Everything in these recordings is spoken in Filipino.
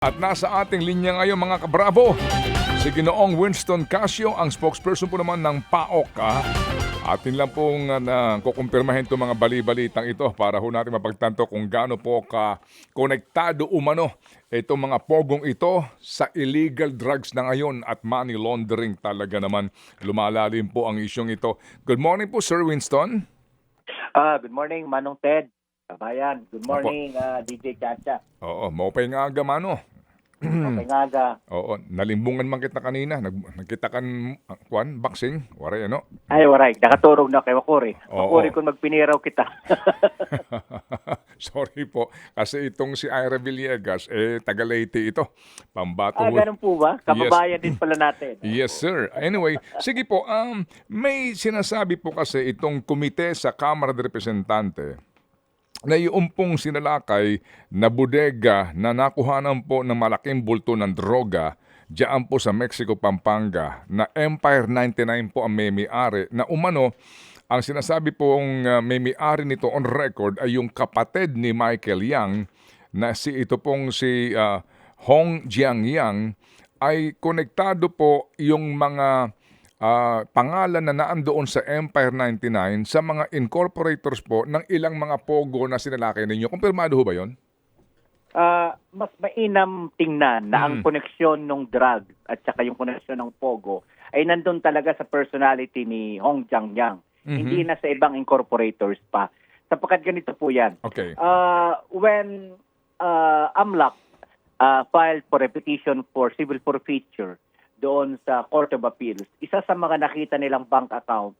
At nasa ating linya ngayon mga kabravo, si Ginoong Winston Casio, ang spokesperson po naman ng PAOK. ah. Atin lang pong uh, na, kukumpirmahin itong mga bali-balitang ito para ho natin mapagtanto kung gaano po ka konektado umano itong mga pogong ito sa illegal drugs na ngayon at money laundering talaga naman lumalalim po ang isyong ito. Good morning po Sir Winston. Ah, good morning, Manong Ted. Kabayan. Good morning, ah, DJ Chacha. Oo, maupay nga aga mano. Okay nga aga. Oo, nalimbungan man kita kanina. Nag, nagkita kan, uh, kwan, boxing. Waray, ano? Ay, waray. Nakaturog na kay Wakuri. Oo. Wakuri kung magpiniraw kita. Sorry po. Kasi itong si Ira Villegas, eh, taga Leyte ito. Pambato. ah, ganun po ba? Kababayan din pala natin. Yes, sir. Anyway, sige po. Um, may sinasabi po kasi itong komite sa Kamara de Representante na yung pong sinalakay na bodega na nakuhanan po ng malaking bulto ng droga diyan po sa Mexico, Pampanga na Empire 99 po ang may-ari. Na umano ang sinasabi pong uh, may-ari nito on record ay yung kapatid ni Michael Yang na si ito pong si uh, Hong Jiang Yang ay konektado po yung mga ah, pangalan na naandoon sa Empire 99 sa mga incorporators po ng ilang mga pogo na sinalakay ninyo. Kumpirmado ho ba yon? Ah, mas mainam tingnan na ang Mm. koneksyon ng drug at saka yung koneksyon ng Pogo ay nandun talaga sa personality ni Hong Jiangyang. Mhm. Hindi na sa ibang incorporators pa. Sapagkat ganito po yan. Okay. Uh, when uh, AMLAC uh, filed for a petition for civil forfeiture doon sa Court of Appeals, isa sa mga nakita nilang bank account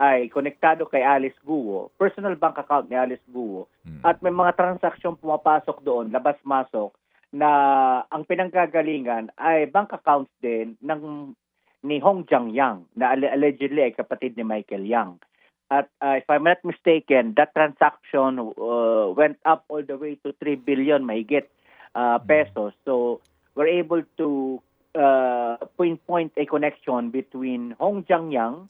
ay konektado kay Alice Guo, personal bank account ni Alice Guo, Mm. at may mga transaksyon pumapasok doon, labas-masok, na ang pinanggagalingan ay bank accounts din ng ni Hong Jiangyang na alle- allegedly ay kapatid ni Michael Yang. At uh, if I'm not mistaken, that transaction uh, went up all the way to 3 billion mahigit uh, pesos. So we're able to uh, pinpoint a connection between Hong Jiangyang,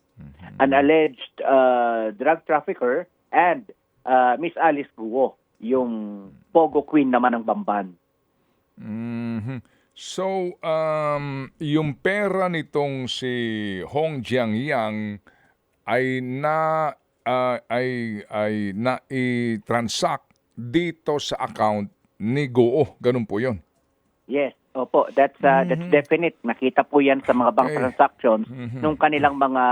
an alleged uh, drug trafficker, and uh, Miss Alice Guo, yung Pogo Queen naman ng Bamban. Mhm. So, um, yung pera nitong si Hong Jiangyang ay na ah, ay ay na i-transact dito sa account ni Goo. Ganun po 'yon. Yes, opo, that's uh, that's Mhm. definite. Nakita po 'yan sa mga bank Okay. transactions Mhm. nung kanilang mga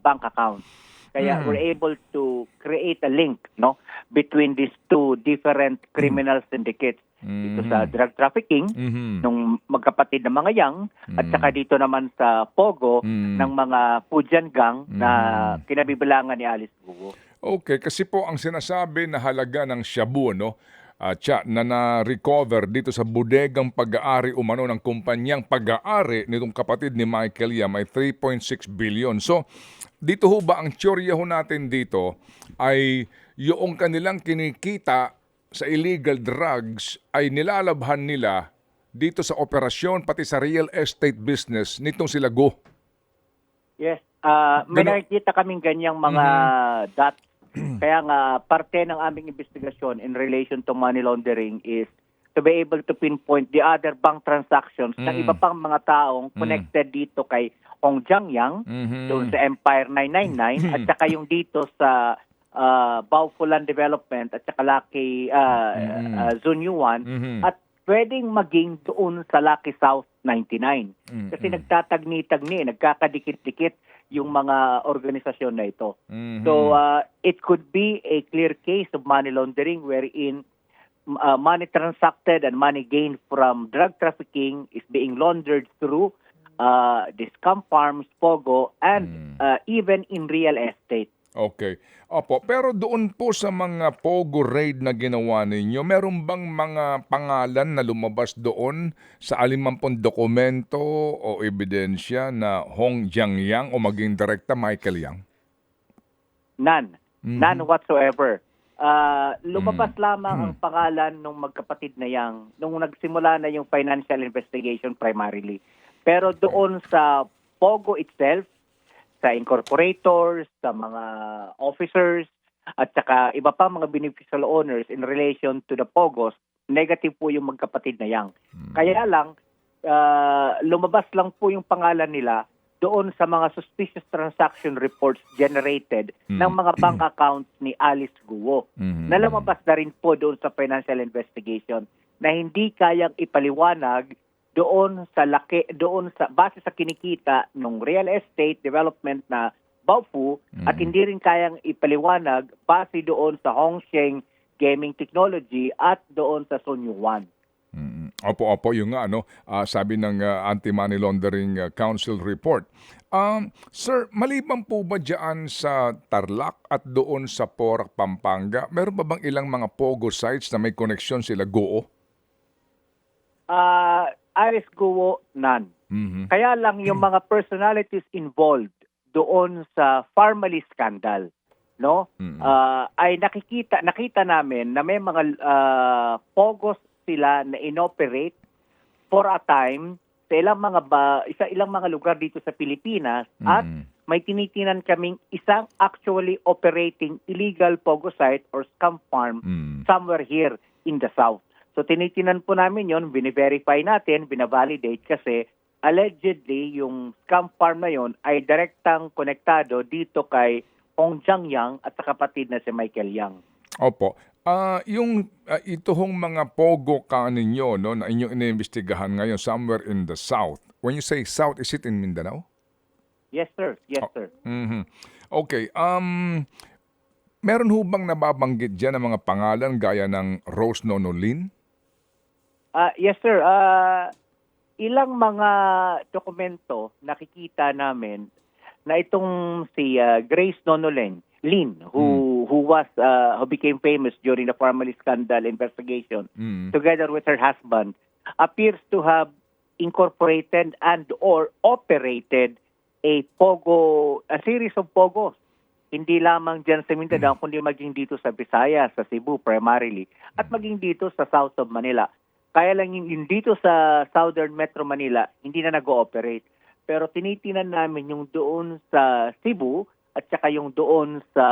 bank accounts. Kaya Mhm. we're able to create a link, no, between these two different criminal syndicates dito sa Mhm. drug trafficking Mhm. nung magkapatid na mga yang at Mhm. saka dito naman sa Pogo Mhm. ng mga Pujan gang na Mhm. kinabibilangan ni Alice Gugo. Okay, kasi po ang sinasabi na halaga ng shabu, no? Ah, tsa, na na-recover dito sa bodegang pag-aari umano ng kumpanyang pag-aari nitong kapatid ni Michael Yam ay 3.6 billion. So, dito ho ba ang teorya ho natin dito ay yung kanilang kinikita sa illegal drugs ay nilalabhan nila dito sa operasyon pati sa real estate business nitong sila Go. Yes. Ah, may nakikita kaming ganyang mga dots. Kaya nga, parte ng aming investigasyon in relation to money laundering is to be able to pinpoint the other bank transactions ng Mm. iba pang mga taong Mm. connected dito kay Hong Jiangyang, Mhm. doon sa Empire 999, at saka yung dito sa uh, Baufulan Development at saka Lucky uh, Mm. uh, Zunyuan, Mhm. at pwedeng maging doon sa Lucky South 99. Mhm. Kasi nagtatagni-tagni, nagkakadikit-dikit yung mga organisasyon na ito. Mhm. So uh, it could be a clear case of money laundering wherein uh, money transacted and money gained from drug trafficking is being laundered through uh, scam farms, POGO, and Mm. uh, even in real estate. Okay. Opo, pero doon po sa mga Pogo raid na ginawa ninyo, meron bang mga pangalan na lumabas doon sa alimampong dokumento o ebidensya na Hong Jiangyang o maging direkta Michael Yang? None. Mhm. None whatsoever. Uh, lumabas Mm. lamang ang pangalan ng magkapatid na yang nung nagsimula na yung financial investigation primarily. Pero doon sa Pogo itself, sa incorporators, sa mga officers, at saka iba pa mga beneficial owners in relation to the POGOs, negative po yung magkapatid na Yang. Mm. Kaya lang, ah, lumabas lang po yung pangalan nila doon sa mga suspicious transaction reports generated Mm. ng mga bank accounts ni Alice Guo Mhm. na lumabas na rin po doon sa financial investigation na hindi kayang ipaliwanag doon sa laki doon sa base sa kinikita ng real estate development na Baofu at Mhm. hindi rin kayang ipaliwanag base doon sa Hongsheng Gaming Technology at doon sa Sun Yuan. Mm. Opo, opo, yung nga, ano, ah, sabi ng ah, Anti-Money Laundering ah, Council report. Um, sir, maliban po ba dyan sa Tarlac at doon sa Porac, Pampanga, meron ba bang ilang mga POGO sites na may koneksyon sila Goo? Ah, Alice Guo, none. Mhm. Kaya lang yung mga personalities involved doon sa Farmally scandal, no? Mhm. Ah, ay nakikita nakita namin na may mga ah, pogos sila na inoperate for a time sa ilang mga ba, isa ilang mga lugar dito sa Pilipinas at Mhm. may tinitinan kaming isang actually operating illegal pogo site or scam farm Mhm. somewhere here in the south. So tinitinan po namin yon, bine-verify natin, binavalidate kasi allegedly yung scam farm na yon ay direktang konektado dito kay Hong Jiang Yang at sa kapatid na si Michael Yang. Opo. Ah, yung ah, ito hong mga pogo ka ninyo no na inyong iniimbestigahan ngayon somewhere in the south. When you say south, is it in Mindanao? Yes sir, yes Oh. sir. Mhm. Okay. Um meron ho bang nababanggit diyan ng mga pangalan gaya ng Rose Nonolin? Ah, yes sir, Ah, ilang mga dokumento nakikita namin na itong si ah, Grace Nonolen Lin who who was ah, who became famous during the Farmally scandal investigation Mm. together with her husband appears to have incorporated and or operated a pogo a series of pogos. Hindi lamang diyan sa Mindanao kundi maging dito sa Visayas sa Cebu primarily at maging dito sa south of Manila kaya lang yung, yung dito sa Southern Metro Manila hindi na nag-ooperate pero tinitinan namin yung doon sa Cebu at saka yung doon sa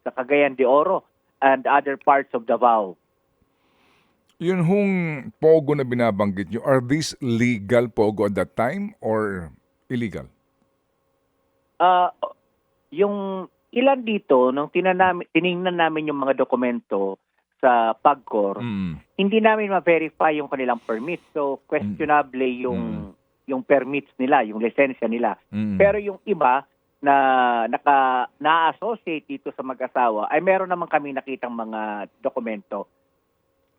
sa Cagayan de Oro and other parts of Davao Yun hong pogo na binabanggit nyo, are these legal pogo at that time or illegal? Ah, yung ilan dito nung tinanami, tiningnan namin yung mga dokumento sa Pagcor, Mm. hindi namin ma-verify yung kanilang permit. So questionable yung yung permits nila, yung lisensya nila. Mm. Pero yung iba na naka na-associate dito sa mag-asawa ay meron naman kami nakitang mga dokumento.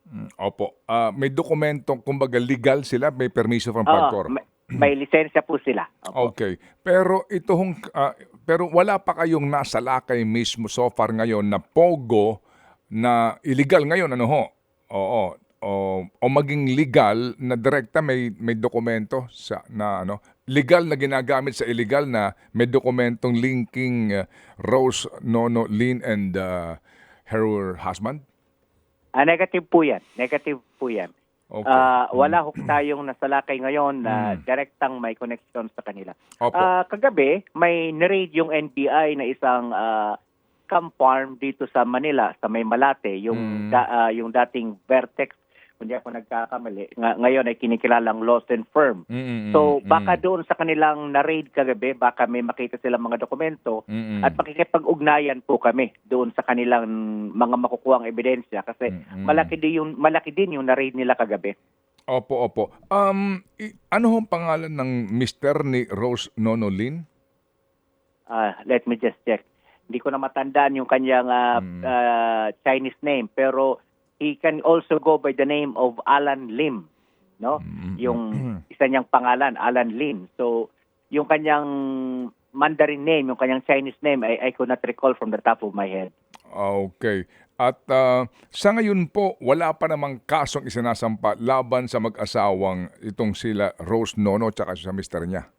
Mm, Opo. Ah, may dokumento, kumbaga legal sila, may permiso from Oo, Pagcor. may, may lisensya po sila. Opo. Okay. Pero ito hong, ah, pero wala pa kayong nasa lakay mismo so far ngayon na pogo na illegal ngayon, ano ho? Oo. O, o maging legal na direkta may may dokumento sa na ano legal na ginagamit sa illegal na may dokumentong linking uh, Rose Nono Lin and uh, her husband Ah, negative po 'yan. Negative po 'yan. okay Ah, wala ho tayong nasalakay ngayon na Mm. direktang may connection sa kanila. Opo. Ah, kagabi, may niraid yung NBI na isang ah, scam farm dito sa Manila, sa May Malate, yung Mm. da- ah, yung dating Vertex, kung di ako nagkakamali. Nga- ngayon ay kinikilalang Lawson Firm. Mm, mm, So, mm, baka doon sa kanilang na-raid kagabi, baka may makita silang mga dokumento mm, mm. at makikipag-ugnayan po kami doon sa kanilang mga makukuhang ebidensya kasi Mm, mm. malaki din yung malaki din yung na-raid nila kagabi. Opo, opo. Um, ano hong pangalan ng mister ni Rose Nonolin? Ah, let me just check. Hindi ko na matandaan yung kanyang ah, Mm. ah, Chinese name pero he can also go by the name of Alan Lim, no? Mm, Yung isa niyang pangalan, Alan Lim. So, yung kanyang Mandarin name, yung kanyang Chinese name, I, I could not recall from the top of my head. Okay. At ah, sa ngayon po, wala pa namang kasong isinasampa laban sa mag-asawang itong sila Rose Nono at sa mister niya.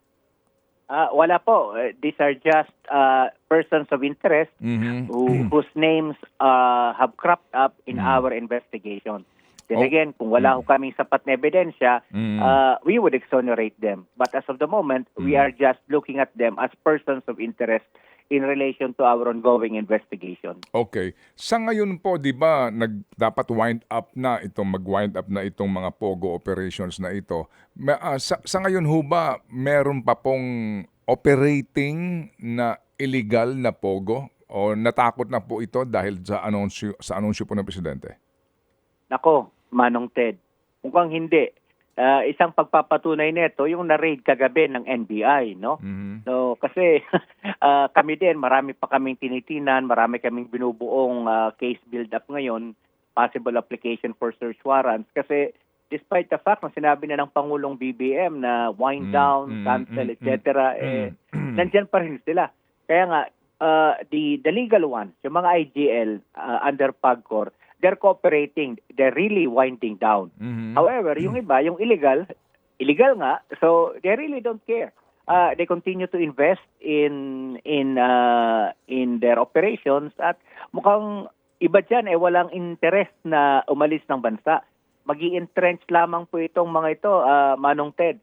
Ah, wala po. Eh, These are just ah, persons of interest Mhm. who, whose names uh, have cropped up in Mm. our investigation. Oh. Then again, kung wala ho kaming sapat na ebidensya, Mm. uh, we would exonerate them. But as of the moment, we Mm. are just looking at them as persons of interest in relation to our ongoing investigation. Okay. Sa ngayon po, 'di ba, nag dapat wind up na itong mag-wind up na itong mga pogo operations na ito. Ma- ah, sa, sa ngayon ho ba meron pa pong operating na illegal na pogo o natakot na po ito dahil sa anunsyo sa anunsyo po ng presidente? Nako, Manong Ted, mukhang hindi. Ah, isang pagpapatunay nito yung na-raid kagabi ng NBI, no? Mhm. So, kasi ah, kami din, marami pa kaming tinitinan, marami kaming binubuong ah, case build-up ngayon, possible application for search warrants. Kasi despite the fact na sinabi na ng Pangulong BBM na wind Mm, down, mm, cancel, mm, etc., eh, Mm. nandyan pa rin sila. Kaya nga, uh, the, the legal ones, yung mga IGL uh, under PAGCOR, they're cooperating. They're really winding down. Mhm. However, yung iba, yung illegal, illegal nga, so they really don't care. Uh, they continue to invest in in uh, in their operations at mukhang iba dyan eh walang interest na umalis ng bansa. Magi entrench lamang po itong mga ito, uh, Manong Ted.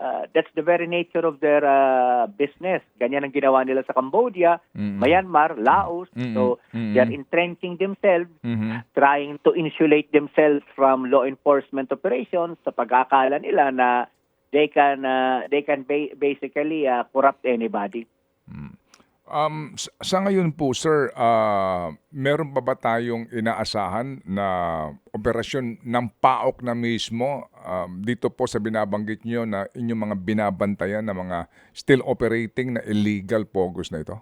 Uh, that's the very nature of their uh, business. Ganyan ang ginawa nila sa Cambodia, Mhm. Myanmar, Laos. Mm-mm. So, Mm-mm. they're entrenching themselves Mhm. trying to insulate themselves from law enforcement operations sa pag-akala nila na they can uh, they can ba- basically uh, corrupt anybody. Um, sa, ngayon po, sir, ah, meron pa ba tayong inaasahan na operasyon ng PAOK na mismo um, dito po sa binabanggit nyo na inyong mga binabantayan na mga still operating na illegal pogos na ito?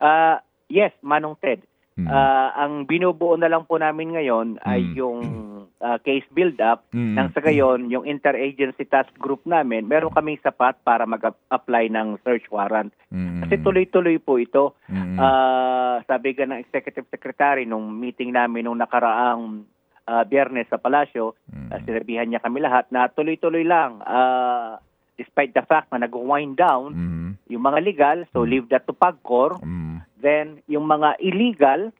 Uh, yes, Manong Ted. Mm. Uh, ang binubuo na lang po namin ngayon ay Mm. yung uh, case build-up Mm. nang sa gayon, yung interagency task group namin, meron kaming sapat para mag-apply ng search warrant. Mm. Kasi tuloy-tuloy po ito. Mm. Ah, sabi ka ng executive secretary nung meeting namin nung nakaraang ah, biyernes sa palasyo, Mm. ah, sinabihan niya kami lahat na tuloy-tuloy lang. Ah, despite the fact na nag-wind down Mm. yung mga legal, so leave that to PAGCOR. Mm. Then yung mga illegal,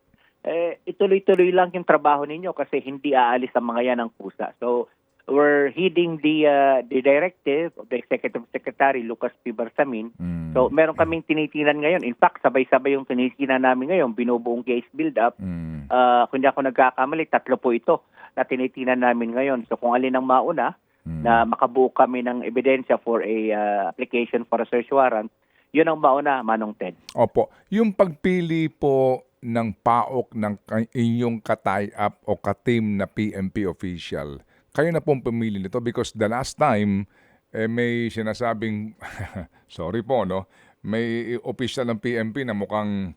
eh, ituloy-tuloy lang yung trabaho ninyo kasi hindi aalis ang mga yan ng pusa. So we're heeding the uh, the directive of the executive secretary Lucas P. Barsamin Mm. So, meron kaming tinitinan ngayon. In fact, sabay-sabay yung tinitinan namin ngayon, binubuong case build-up. Mm. Uh, kung ako nagkakamali, tatlo po ito na tinitinan namin ngayon. So, kung alin ang mauna, Mm. na makabuo kami ng ebidensya for a uh, application for a search warrant, yun ang mauna, Manong Ted. Opo. Yung pagpili po ng PAOK ng inyong katay-up o katim na PMP official, kayo na pong pumili nito because the last time, eh, may sinasabing, sorry po, no? May official ng PMP na mukhang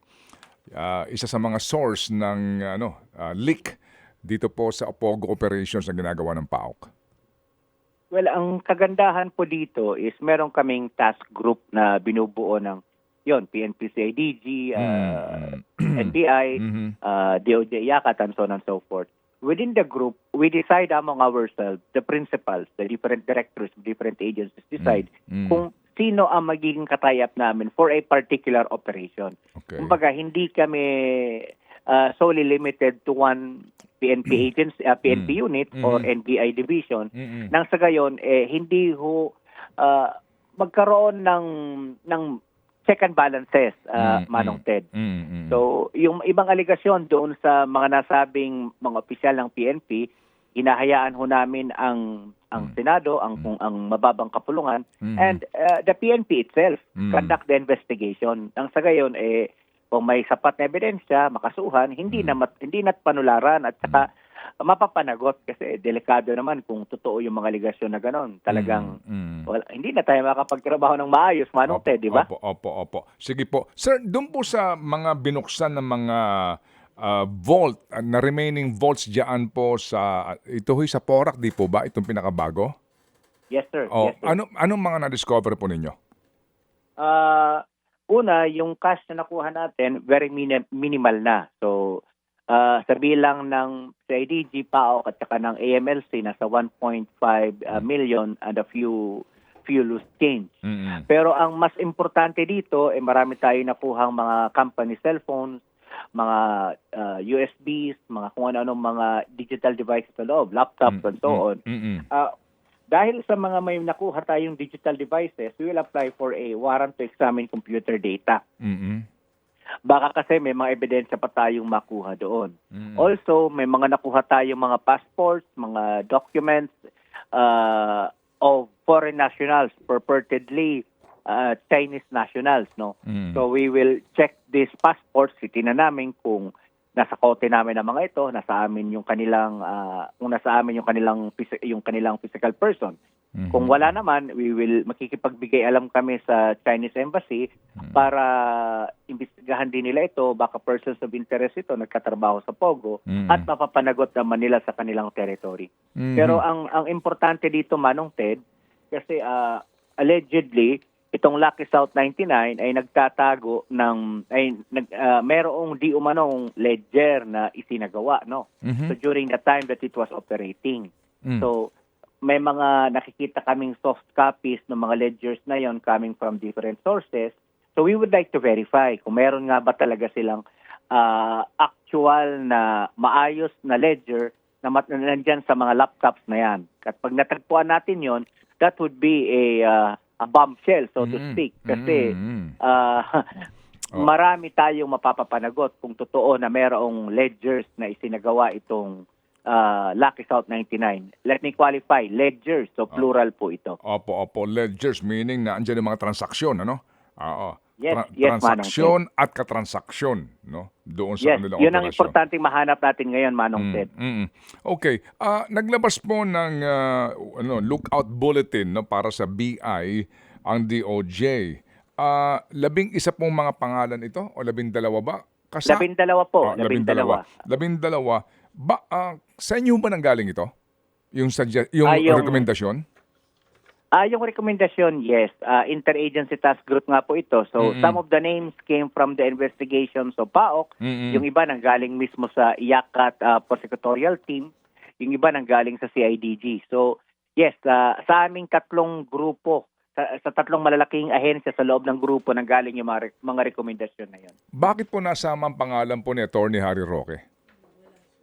ah, isa sa mga source ng ano, ah, leak dito po sa Opogo operations na ginagawa ng PAOK. Well, ang kagandahan po dito is meron kaming task group na binubuo ng yon PNP CIDG, uh, NBI, Mhm. uh, DOJ, Yakat, and so on and so forth. Within the group, we decide among ourselves, the principals, the different directors different agencies decide Mm. kung sino ang magiging katayap namin for a particular operation. Okay. Kumbaga, hindi kami uh, solely limited to one PNP agency, uh, PNP unit or Mhm. NBI division. Mm-mm. Nang sa gayon, eh, hindi ho uh, magkaroon ng ng check and balances, uh, Mm, Manong. Ted. Mm, mm. So, yung ibang aligasyon doon sa mga nasabing mga opisyal ng PNP, hinahayaan ho namin ang ang Mm. Senado, ang kung ang mababang kapulungan Mhm. and uh, the PNP itself Mm. conduct the investigation. Ang sa gayon eh kung may sapat na ebidensya, makasuhan, hindi Mm. na mat, hindi na panularan at saka mapapanagot kasi delikado naman kung totoo yung mga aligasyon na ganon. Talagang Mm, mm. wala, hindi na tayo makapagtrabaho ng maayos, Manong Opo, Ted, di ba? Opo, opo, opo. Sige po. Sir, doon po sa mga binuksan ng mga ah, vault, ah, na remaining vaults diyan po sa, ito ho'y sa Porac, di po ba? Itong pinakabago? Yes, sir. O, yes, sir. ano, anong mga na-discover po ninyo? Ah, una, yung cash na nakuha natin, very mini- minimal na. So, ah, sa bilang ng CIDG, PAOK at saka ng AMLC, nasa 1.5 ah, million and a few few loose change. Mm-mm. Pero ang mas importante dito, eh, marami tayo nakuhang mga company cellphones, mga ah, USBs, mga kung ano-anong mga digital devices sa loob, laptops and so on. Mm-mm. Ah, dahil sa mga may nakuha tayong digital devices, we will apply for a warrant to examine computer data. Mm-mm. Baka kasi may mga ebidensya pa tayong makuha doon. Mm. Also, may mga nakuha tayong mga passports, mga documents uh, of foreign nationals, purportedly uh, Chinese nationals, no? Mm. So we will check these passports, titingnan namin kung nasa kote namin ang mga ito, nasa amin yung kanilang uh, kung nasa amin yung kanilang yung kanilang physical person. Mhm. Kung wala naman, we will makikipagbigay alam kami sa Chinese embassy para imbestigahan din nila ito, baka persons of interest ito nagkatrabaho sa Pogo Mhm. at mapapanagot naman nila sa kanilang territory. Mhm. Pero ang ang importante dito Manong Ted kasi ah, allegedly itong Lucky South 99 ay nagtatago ng ay nag ah, merong di umanong ledger na isinagawa no. Mhm. So during the time that it was operating. Mm. So may mga nakikita kaming soft copies ng mga ledgers na yon coming from different sources. So we would like to verify kung meron nga ba talaga silang ah, actual na maayos na ledger na nandyan sa mga laptops na yan. At pag natagpuan natin yon, that would be a ah, a bombshell so to Mm. speak kasi Mm. Oh. marami tayong mapapapanagot kung totoo na mayroong ledgers na isinagawa itong ah, Lucky South 99. Let me qualify, ledgers, so plural po ito. Opo, opo. Ledgers, meaning na andyan yung mga transaksyon, ano? Oo. Yes, yes, Manong transaksyon at katransaksyon, no? Doon sa Yes, kanilang yun ang importanteng mahanap natin ngayon, Manong Mm, Ted. mm. Okay. Ah, naglabas po ng ah, ano, lookout bulletin no para sa BI ang DOJ. Ah, labing isa pong mga pangalan ito o labing dalawa ba? Kasa- Labindalawa po, Ah, labindalawa. Labindalawa. Ba, ah, sa inyo ba nanggaling ito? Yung, sugge- yung, Ah, yung- rekomendasyon? Ah, yung rekomendasyon, yes. Ah, interagency task group nga po ito. So, Mm-mm. some of the names came from the investigations of PAOK. Mm-mm. Yung iba nanggaling mismo sa IACAT ah, prosecutorial team. Yung iba nanggaling sa CIDG. So, yes, ah, sa aming tatlong grupo, sa, sa tatlong malalaking ahensya sa loob ng grupo nanggaling yung mga, re- mga rekomendasyon na yun. Bakit po nasama ang pangalan po ni Attorney Harry Roque?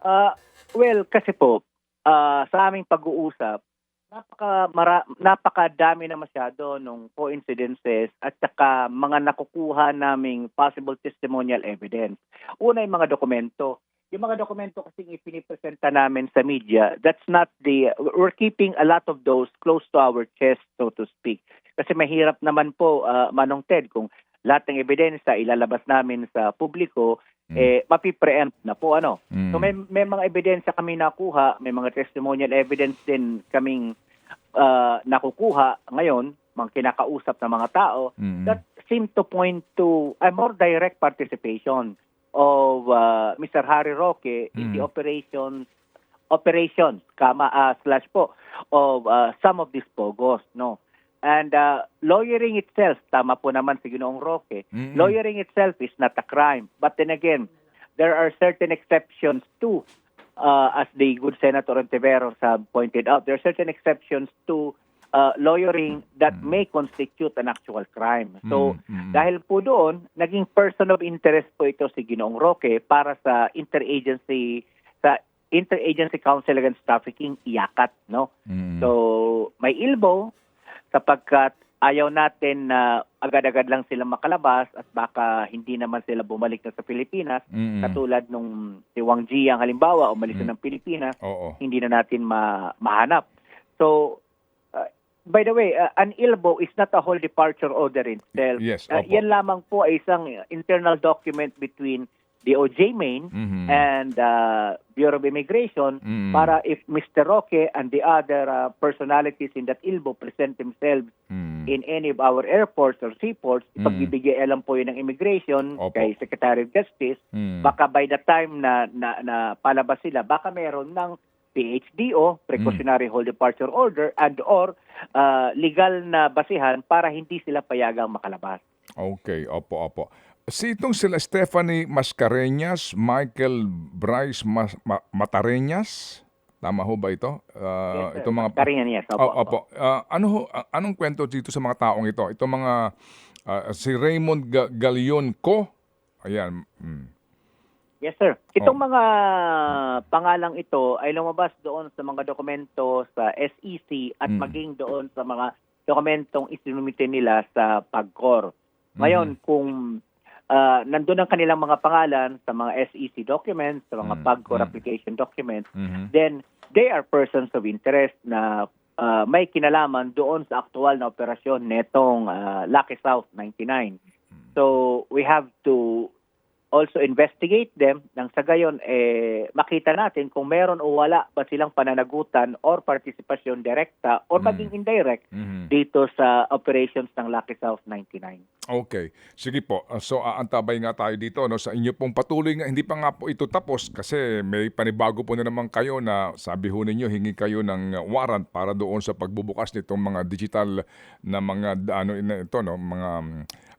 Ah, well, kasi po, ah, sa aming pag-uusap, napaka mara, napakadami na masyado nung coincidences at saka mga nakukuha naming possible testimonial evidence. Una yung mga dokumento. Yung mga dokumento kasi ipinipresenta namin sa media, that's not the, we're keeping a lot of those close to our chest, so to speak. Kasi mahirap naman po, ah, Manong Ted, kung lahat ng ebidensya ilalabas namin sa publiko, Mm. eh, mapipreempt na po, ano. Mm. So may, may mga ebidensya kami nakuha, may mga testimonial evidence din kaming ah, nakukuha ngayon, mga kinakausap ng mga tao, Mm. that seem to point to a more direct participation of ah, Mr. Harry Roque in the Mm. operations operations kama ah, slash po of ah, some of these pogos no and ah, lawyering itself tama po naman si Ginoong Roque Mm-mm. lawyering itself is not a crime but then again there are certain exceptions too uh, as the good senator Ontiveros have pointed out there are certain exceptions to uh, lawyering that may constitute an actual crime so Mm, mm. dahil po doon, naging person of interest po ito si Ginoong Roque para sa interagency sa Interagency Council Against Trafficking, IACAT, no? Mm. So, may ilbo sapagkat ayaw natin na agad-agad lang sila makalabas at baka hindi naman sila bumalik na sa Pilipinas Mm. katulad nung si Wang Ji ang halimbawa umalis Mm. na ng Pilipinas Oo. hindi na natin ma- mahanap. So, uh, by the way, uh, an ILBO is not a whole departure order itself. Yes, Uh, yan lamang po ay isang internal document between DOJ Maine Mhm. and uh, Bureau of Immigration Mm. para if Mr. Roque and the other uh, personalities in that ILBO present themselves Mm. in any of our airports or seaports, Mm. ipagbibigay alam po yun ng immigration Opo. kay Secretary of Justice Mm. baka by the time na, na, na palabas sila, baka meron ng PHDO, Precautionary Hold Departure Order, and or uh, legal na basihan para hindi sila payagang makalabas. Okay, opo, opo. Si itong sila Stephanie Mascareñas, Michael Bryce Mas- Ma- Matareñas, tama ho ba ito? Ah, Yes, sir. itong mga yes. Opo, Oh, opo. Ah, ano ho, ah, anong kwento dito sa mga taong ito? Itong mga ah, si Raymond Ga- Galion ko. Ayan. mm. Yes, sir. Itong Oh. mga pangalang ito ay lumabas doon sa mga dokumento sa SEC at Mm. maging doon sa mga dokumentong isinumite nila sa PAGCOR. Ngayon, kung ah, nandun ang kanilang mga pangalan sa mga SEC documents, sa mga Mm. PAGCOR Mm. application documents, Mhm. then they are persons of interest na ah, may kinalaman doon sa aktual na operasyon netong ah, Lucky South 99. So we have to also investigate them nang sa gayon eh makita natin kung meron o wala ba silang pananagutan or partisipasyon direkta or Mm. maging indirect Mhm. dito sa operations ng Lucky South 99. Okay. Sige po. Uh, So aantabay nga tayo dito no sa inyo pong patuloy nga hindi pa nga po ito tapos kasi may panibago po na naman kayo na sabi ho ninyo hingi kayo ng warrant para doon sa pagbubukas nitong mga digital na mga ano ito no mga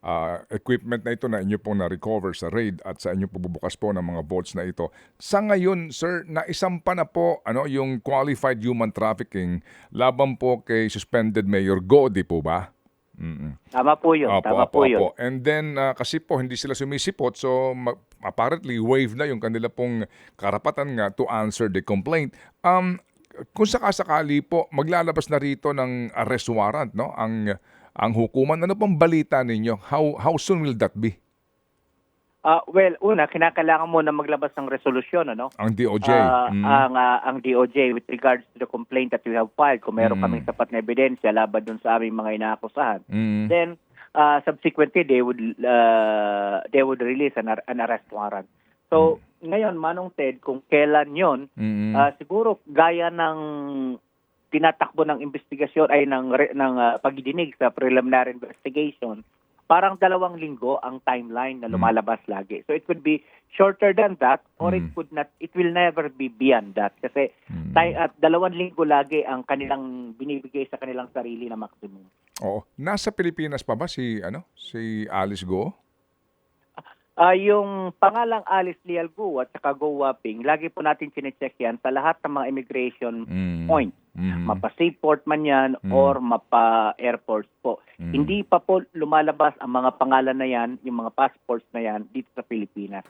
uh, equipment na ito na inyo pong na-recover sa raid at sa inyo pagbubukas po ng mga vaults na ito. Sa ngayon, sir, naisampa na po ano yung qualified human trafficking laban po kay suspended Mayor Godi po ba? Mm-mm. Tama po 'yun, Opo, tama opo, po 'yun. opo. And then, ah, kasi po, hindi sila sumisipot. So, apparently, waive na yung kanila pong karapatan nga to answer the complaint. Um, kung sakasakali po, maglalabas na rito ng arrest warrant, no? Ang, ang hukuman. Ano pong balita ninyo? How, how soon will that be? Ah, well, una kinakailangan mo na maglabas ng resolusyon ano? Ang DOJ? Ah, Mm. ang ah, ang DOJ with regards to the complaint that we have filed kung meron Mm. kaming sapat na ebidensya laban dun sa aming mga inaakusahan. Mm. Then uh, subsequently they would uh, they would release an, ar- an arrest warrant. So ngayon Manong Ted kung kailan 'yon Mm. ah, siguro gaya ng tinatakbo ng investigasyon ay ng ng ah, pagdidinig sa preliminary investigation parang dalawang linggo ang timeline na Mm. lumalabas lagi. So it could be shorter than that or it Mm. could not it will never be beyond that kasi Mm. tay- at dalawang linggo lagi ang kanilang binibigay sa kanilang sarili na maximum. Oo. Nasa Pilipinas pa ba si, ano, si Alice Go? Ah, yung pangalang Alice Leal Gu at saka Go Waping, lagi po natin chinecheck yan sa lahat ng mga immigration Mm. point. Mm. Mapa seaport man yan Mm. or mapa airports po. Mm. Hindi pa po lumalabas ang mga pangalan na yan, yung mga passports na yan dito sa Pilipinas.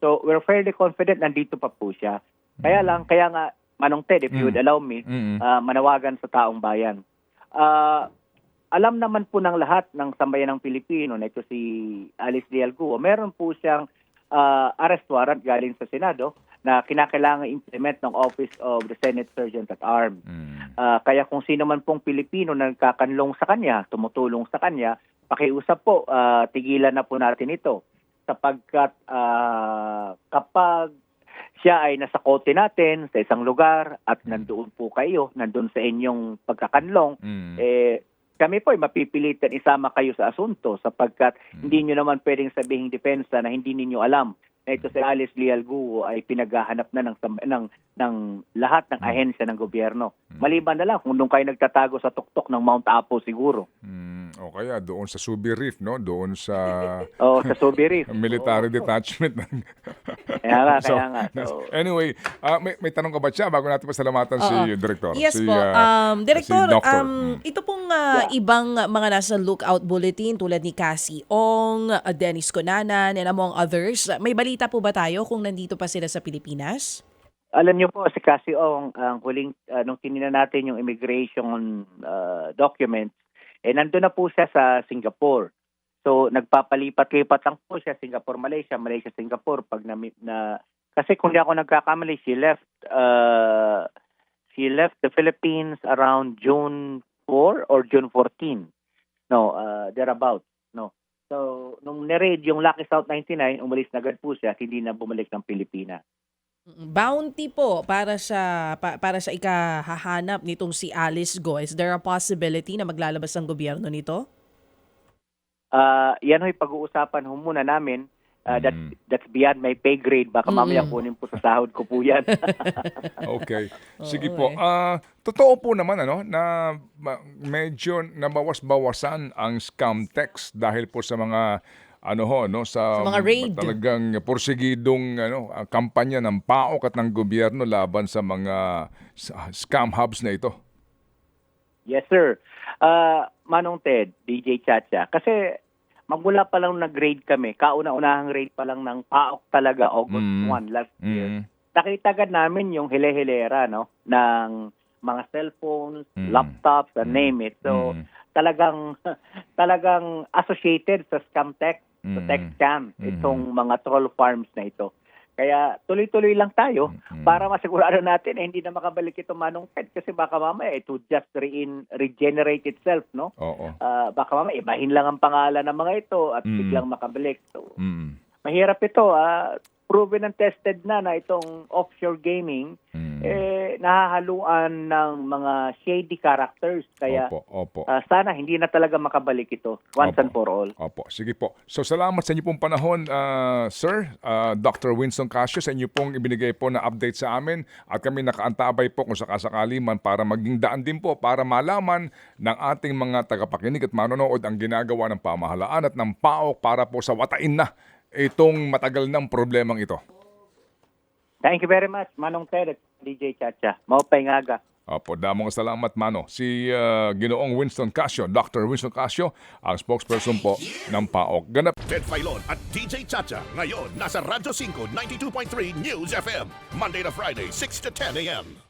So we're fairly confident nandito pa po siya. Kaya lang, kaya nga, Manong Ted, if you would allow me, ah, manawagan sa taong bayan. Ah, alam naman po ng lahat ng sambayan ng Pilipino na ito si Alice Leal Guo. Meron po siyang ah, arrest warrant galing sa Senado na kinakailangan implement ng Office of the Senate Sergeant at Arms. Mm. Ah, kaya kung sino man pong Pilipino na nagkakanlong sa kanya, tumutulong sa kanya, pakiusap po, ah, tigilan na po natin ito. Sapagkat ah, kapag siya ay nasa kote natin sa isang lugar at nandoon po kayo, nandoon sa inyong pagkakanlong, Mm. eh, kami po ay mapipilitan isama kayo sa asunto sapagkat hindi nyo naman pwedeng sabihin depensa na hindi ninyo alam na ito si Alice Leal Guo ay pinaghahanap na ng, ng, ng lahat ng ahensya ng gobyerno. Maliban na lang kung doon kayo nagtatago sa tuktok ng Mount Apo siguro. Mm, o kaya doon sa Subi Reef, no? Doon sa O sa Subi Reef. military Oo. detachment. Kaya nga, So, kaya nga. So, anyway, ah, may, may tanong ka ba siya bago natin pasalamatan si Oo. Director? Yes si, po. ah, Um, Director, si Doctor. um, Mm. ito pong ah, ibang mga nasa lookout bulletin tulad ni Cassie Ong, ah, Dennis Conanan, and among others, may balita po ba tayo kung nandito pa sila sa Pilipinas? alam niyo po, si Cassie Ong, ang huling, uh, nung tinina natin yung immigration ah, documents, eh, nandun na po siya sa Singapore. So, nagpapalipat-lipat lang po siya, Singapore, Malaysia, Malaysia, Singapore. Pag na, na kasi kung di ako nagkakamali, she left, uh, she left the Philippines around June 4 or June 14. No, uh, thereabout. So, nung niraid yung Lucky South 99, umalis na agad po siya at hindi na bumalik ng Pilipinas. Bounty po para sa pa- para sa ikahahanap nitong si Alice Go. Is there a possibility na maglalabas ang gobyerno nito? Ah, yan ho'y pag-uusapan ho muna namin. Ah, that, Mm. that's beyond my pay grade. Baka mamaya Mm. kunin po sa sahod ko po yan. Okay. Sige Oo, po. eh. Ah, totoo po naman ano na medyo nabawas-bawasan ang scam text dahil po sa mga ano ho no sa, Sa mga raid. talagang porsigidong ano ah, kampanya ng PAOK at ng gobyerno laban sa mga scam hubs na ito. yes, sir. Ah, Manong Ted, DJ Chacha. Kasi magmula pa lang nag-grade kami, kauna-unahang grade pa lang ng PAOK talaga, August Mm. 1 last year. Mm. Nakita agad namin yung hile-hilera, no? Ng mga cellphones, Mm. laptops, and Mm. name it. So, Mm. talagang talagang associated sa scam tech, sa Mm. tech scam, Mm. itong mga troll farms na ito. Kaya tuloy-tuloy lang tayo Mm. para masigurado natin eh, hindi na makabalik ito manong Ted kasi baka mamaya it would just re- regenerate itself, no? Oo. Ah, baka mamaya ibahin lang ang pangalan ng mga ito at Mm. biglang makabalik. So, Mm. mahirap ito. ah proven and tested na na itong offshore gaming Mm. eh nahahaluan ng mga shady characters. Kaya Opo, opo. ah, sana hindi na talaga makabalik ito once Opo. and for all. Opo, sige po. So salamat sa inyo pong panahon, ah, Sir, ah, Dr. Winston Casio, sa inyo pong ibinigay po na update sa amin at kami nakaantabay po kung sakasakali man para maging daan din po para malaman ng ating mga tagapakinig at manonood ang ginagawa ng pamahalaan at ng PAOK para po sa watain na itong matagal ng problemang ito. Thank you very much, Manong Ted at DJ Chacha. Maupay nga Opo, damang salamat, Mano. Si ah, Ginoong Winston Casio, Dr. Winston Casio, ang spokesperson po ng PAOK. Ganap Ted Filon at DJ Chacha. Ngayon, nasa Radyo 5, 92.3 News FM. Monday to Friday, 6 to 10 a.m.